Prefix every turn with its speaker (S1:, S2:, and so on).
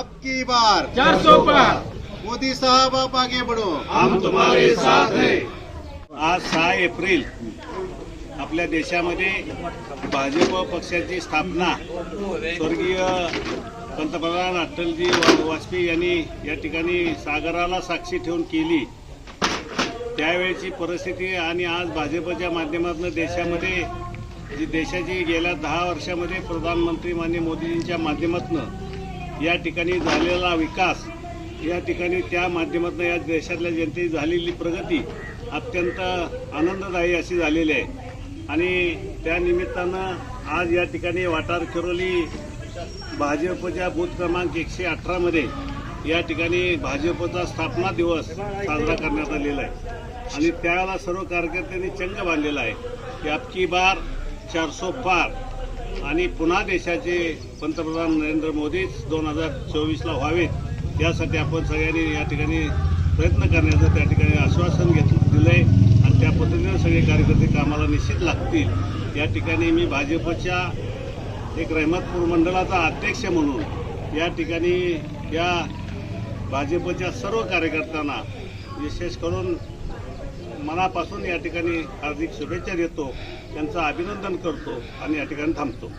S1: की बार।
S2: चार सौ पार।
S1: मोदी साहब आप आगे बढ़ो।
S2: हम तुम्हारे साथ हैं।
S3: आज सहा एप्रिल आपल्या देशामध्ये भाजप पक्षाची स्थापना स्वर्गीय पंतप्रधान अटलजी वाजपेयी यांनी या ठिकाणी सागराला साक्षी ठेवून केली. त्यावेळेची परिस्थिती आणि आज भाजपच्या माध्यमातून देशामध्ये जी देशाची गेल्या दहा वर्षामध्ये प्रधानमंत्री माननीय मोदीजींच्या माध्यमातून या ठिकाणी झालेला विकास या ठिकाणी त्या माध्यमातून या देशातल्या जनतेची झालेली प्रगती अत्यंत आनंददायी अशी झालेली आहे. आणि त्या निमित्तानं आज या ठिकाणी वाटार किरोली भाजपच्या बूथ क्रमांक एकशे अठरामध्ये या ठिकाणी भाजपचा स्थापना दिवस साजरा करण्यात आलेला आहे. आणि त्यावेळेला सर्व कार्यकर्त्यांनी चंग बांधलेला आहे. की आपकी बार चारसो पार. आणि पुन्हा देशाचे पंतप्रधान नरेंद्र मोदीच दोन हजार चोवीसला व्हावेत यासाठी आपण सगळ्यांनी या ठिकाणी प्रयत्न करण्याचं त्या ठिकाणी आश्वासन घेतलं दिलं आहे आणि त्या पद्धतीनं सगळे कार्यकर्ते कामाला निश्चित लागतील. या ठिकाणी मी भाजपच्या एक रहमतपूर मंडळाचा अध्यक्ष म्हणून या ठिकाणी या भाजपच्या सर्व कार्यकर्त्यांना विशेष करून मनापासून या ठिकाणी हार्दिक शुभेच्छा देतो. त्यांचं अभिनंदन करतो आणि या ठिकाणी थांबतो.